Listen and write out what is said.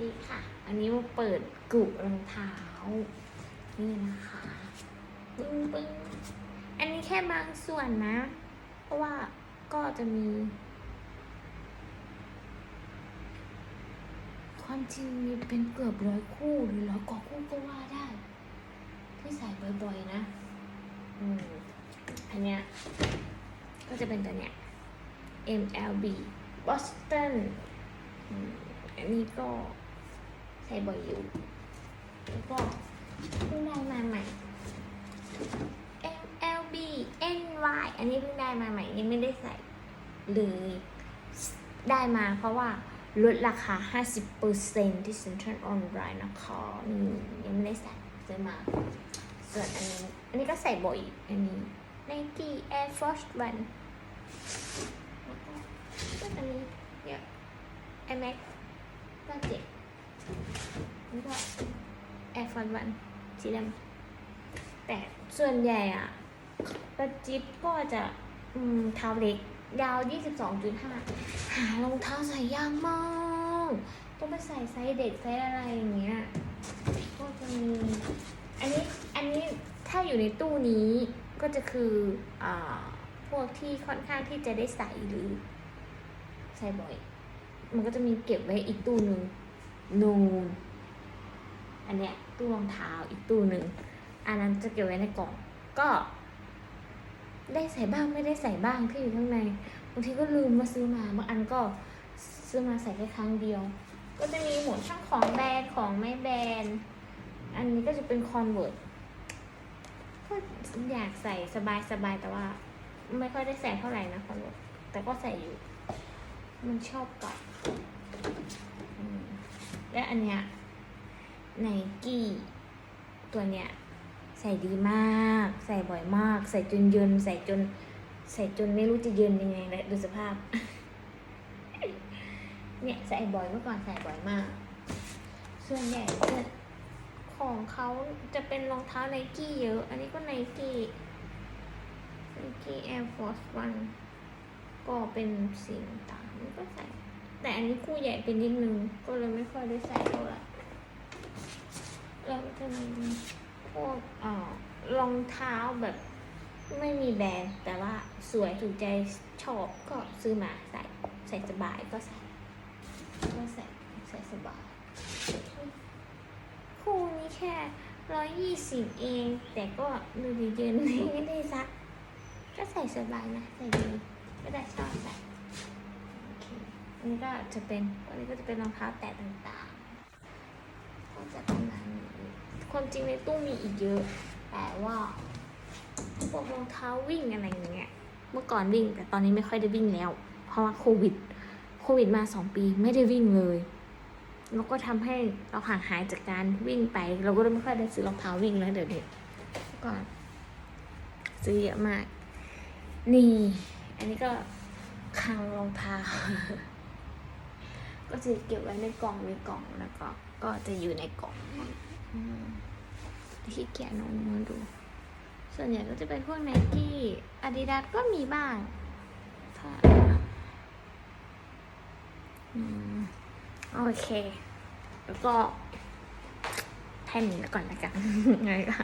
ดีค่ะ อันนี้มาเปิดกุรองเท้า นี่นะคะปึ้งปึ้งอันนี้แค่บางส่วนนะ เพราะว่าก็จะมี ความจริงมีเป็นเกือบร้อยคู่หรือร้อยกว่าคู่ก็ว่าได้ ที่ใส่บ่อยๆนะ อืม อันเนี้ย ก็จะเป็นตัวเนี้ย MLB Boston อันนี้ก็ ใส่บ่อยอยู่ แล้วก็เพิ่งได้มาใหม่ MLB NY อันนี้เพิ่งได้มาใหม่ยังไม่ได้ใส่เลยได้มาเพราะว่าลดราคา 50%ที่ Central Online นะคะนี่ยังไม่ได้ใส่ซื้อมา ส่วนอันนี้ อันนี้ก็ใส่บ่อย อันนี้ Nike Air Force One แล้วก็ก็อันนี้เยอะ Air Max ก็เจ็ดแล้วก็ Air Force One สีดำแต่ส่วนใหญ่อะกระจิบก็จะอืมเท้าเล็ก ยาว 22.5 หารองเท้าใส่ยากมากต้องไปใส่ไซส์เด็กไซส์อะไรอย่างเงี้ยก็จะมีอันนี้อันนี้ถ้าอยู่ในตู้นี้ก็จะคืออ่าพวกที่ค่อนข้างที่จะได้ใส่หรือ ใส่บ่อย มันก็จะมีเก็บไว้อีกตู้หนึ่งนูนอันเนี้ย ตู้รองเท้าอีกตู้หนึ่งอันนั้นจะเก็บไว้ในกล่องก็ได้ใส่บ้างไม่ได้ใส่บ้างที่อยู่ข้างในบางทีก็ลืมมาซื้อมาบางอันก็ซื้อมาใส่แค่ครั้งเดียว ก็จะมีหมวดช่างของแบรนด์ของไม่แบรนด์อันนี้ก็จะเป็นคอนเวิร์ตก็อยากใส่สบายสบายแต่ว่า ไม่ค่อยได้ใส่เท่าไหร่นะคอนเวิร์ตแต่ก็ใส่อยู่ มันชอบกัดและอันเนี้ย ไนกี้ตัวเนี้ยใส่ดีมาก ใส่บ่อยมาก ใส่จนเยินใส่จน ใส่จนไม่รู้จะเยินยังไงแล้วดูสภาพ เนี่ยใส่บ่อยเมื่อก่อนใส่บ่อยมาก ส่วนใหญ่จะของเขาจะเป็นรองเท้าไนกี้เยอะ อันนี้ก็ไนกี้ไนกี้ Air Force One ก็เป็นสีต่างๆนี่ก็ใส่ แต่อันนี้คู่ใหญ่เป็นนิดนึง ก็เลยไม่ค่อยได้ใส่เท่าไหร่แล้วก็จะมีพ วกเอ่อรองเท้าแบบไม่มีแบรนด์แต่ว่าสวยถูกใจชอบก็ซื้อมาใส่ใส่สบายก็ใส่ก็ใส่ใส่สบาย คู่นี้แค่ร้อยยี่สิบเอง แต่ก็ดูดีเย็นไม่ได้ซัก ก็ใส่สบายนะ ใส่ดีก็ได้ชอบใส่โอเคอันนี้ก็จะเป็นอันนี้ก็จะเป็นรองเท้าแตะต่างๆ ก็จะประมาณนี้ ความจริงในตู้มีอีกเยอะ แต่ว่าพวกรองเท้าวิ่งอะไรอย่างเงี้ย เมื่อก่อนวิ่ง แต่ตอนนี้ไม่ค่อยได้วิ่งแล้ว เพราะว่าโควิด โควิดมาสองปีไม่ได้วิ่งเลย แล้วก็ทำให้เราห่างหายจากการวิ่งไป เราก็ไม่ค่อยได้ซื้อรองเท้าวิ่งแล้วเดี๋ยวนี้เมื่อก่อนซื้อเยอะมาก นี่ อันนี้ก็คลังรองเท้า ก็จะเก็บไว้ในกล่องในกล่องแล้วก็ ก็จะอยู่ในกล่อง ที่เกียจนมมาดู ส่วนใหญ่ก็จะเป็นพวกไนกี้อาดิดาสก็มีบ้างโอเค แล้วก็แค่นี้แล้วก่อนละกันไงก็